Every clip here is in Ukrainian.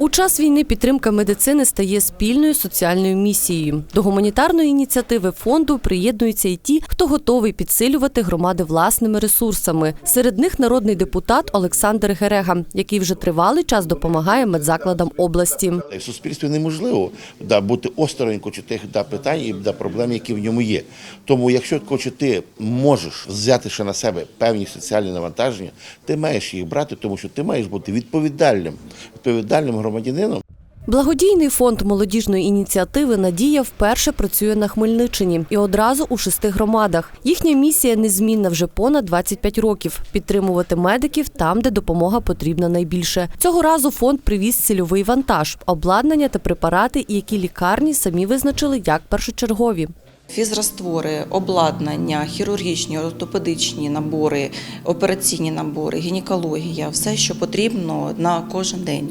У час війни підтримка медицини стає спільною соціальною місією. До гуманітарної ініціативи фонду приєднуються і ті, хто готовий підсилювати громади власними ресурсами. Серед них народний депутат Олександр Герега, який вже тривалий час допомагає медзакладам області. В суспільстві неможливо да, бути осторонь чи тих да, питань і да, проблем, які в ньому є. Тому, якщо хоче, ти можеш взяти ще на себе певні соціальні навантаження, ти маєш їх брати, тому що ти маєш бути відповідальним, відповідальним громадянином. Благодійний фонд молодіжної ініціативи Надія вперше працює на Хмельниччині і одразу у шести громадах. Їхня місія незмінна вже понад 25 років підтримувати медиків там, де допомога потрібна найбільше. Цього разу фонд привіз цільовий вантаж, обладнання та препарати, які лікарні самі визначили як першочергові. Фізраствори, обладнання, хірургічні, ортопедичні набори, операційні набори, гінекологія все, що потрібно на кожен день.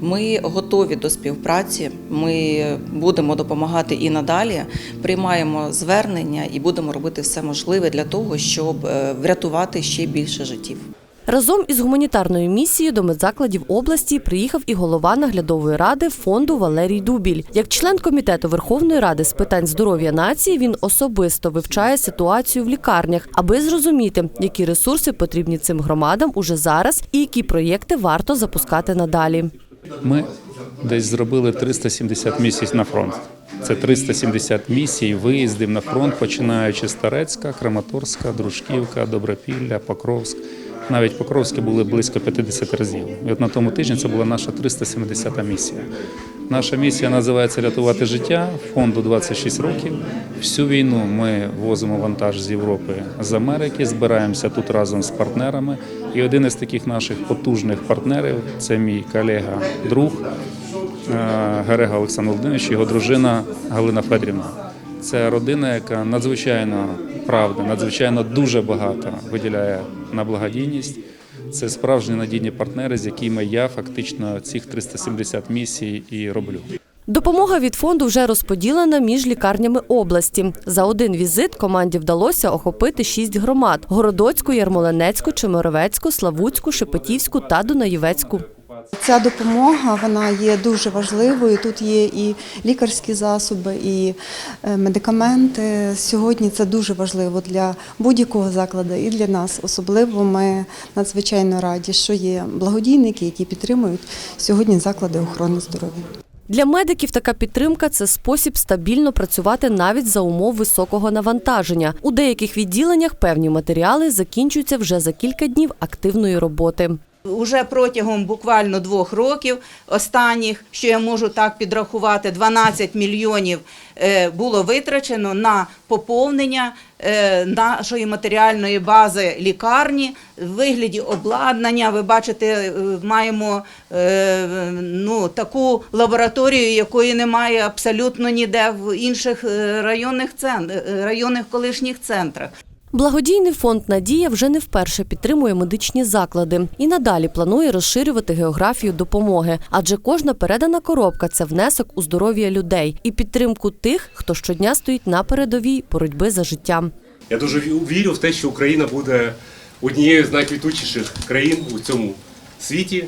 Ми готові до співпраці. Ми будемо допомагати і надалі. Приймаємо звернення і будемо робити все можливе для того, щоб е, врятувати ще більше життів. Разом із гуманітарною місією до медзакладів області приїхав і голова наглядової ради фонду Валерій Дубіль. Як член комітету Верховної Ради з питань здоров'я нації, він особисто вивчає ситуацію в лікарнях, аби зрозуміти, які ресурси потрібні цим громадам уже зараз і які проєкти варто запускати надалі. Ми десь зробили 370 місій на фронт. Це 370 місій виїздів на фронт, починаючи з Тарецька, Краматорська, Дружківка, Добропілля, Покровськ. Навіть Покровське були близько 50 разів. І от на тому тижні це була наша 370 місія. Наша місія називається Рятувати життя. Фонду 26 років. Всю війну ми возимо вантаж з Європи з Америки, збираємося тут разом з партнерами. І один із таких наших потужних партнерів це мій колега, друг е, Герега Олександр Володимирович, його дружина Галина Федорівна. Це родина, яка надзвичайно правда, надзвичайно дуже багато виділяє на благодійність. Це справжні надійні партнери, з якими я фактично цих 370 місій і роблю. Допомога від фонду вже розподілена між лікарнями області. За один візит команді вдалося охопити шість громад: Городоцьку, Ярмолинецьку, Чемеровецьку, Славутську, Шепетівську та Дунаєвецьку. Ця допомога вона є дуже важливою. Тут є і лікарські засоби, і е, медикаменти. Сьогодні це дуже важливо для будь-якого закладу і для нас. Особливо ми надзвичайно раді, що є благодійники, які підтримують сьогодні заклади охорони здоров'я. Для медиків така підтримка це спосіб стабільно працювати навіть за умов високого навантаження. У деяких відділеннях певні матеріали закінчуються вже за кілька днів активної роботи. Уже протягом буквально двох років останніх, що я можу так підрахувати, 12 мільйонів е, було витрачено на поповнення е, нашої матеріальної бази лікарні в вигляді обладнання. Ви бачите, е, маємо ну, таку лабораторію, якої немає абсолютно ніде в інших районних цен- е, районних колишніх центрах. Благодійний фонд Надія вже не вперше підтримує медичні заклади і надалі планує розширювати географію допомоги, адже кожна передана коробка це внесок у здоров'я людей і підтримку тих, хто щодня стоїть на передовій боротьби за життя. Я дуже вірю в те, що Україна буде однією з найквітучіших країн у цьому світі.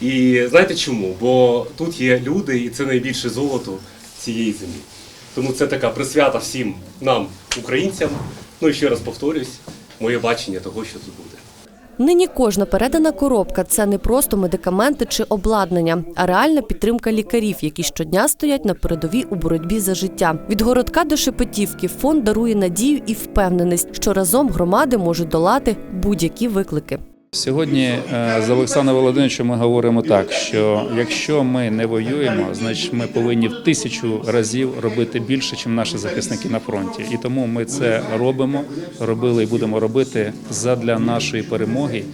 І знаєте чому? Бо тут є люди, і це найбільше золото цієї землі. Тому це така присвята всім нам, українцям. Ну ще раз повторюсь, моє бачення того, що тут буде. Нині кожна передана коробка це не просто медикаменти чи обладнання, а реальна підтримка лікарів, які щодня стоять на передовій у боротьбі за життя. Від городка до Шепетівки фонд дарує надію і впевненість, що разом громади можуть долати будь-які виклики. Сьогодні е, з Олександром Володимировичем ми говоримо так, що якщо ми не воюємо, значить ми повинні в тисячу разів робити більше, ніж наші захисники на фронті. І тому ми це робимо, робили і будемо робити задля нашої перемоги.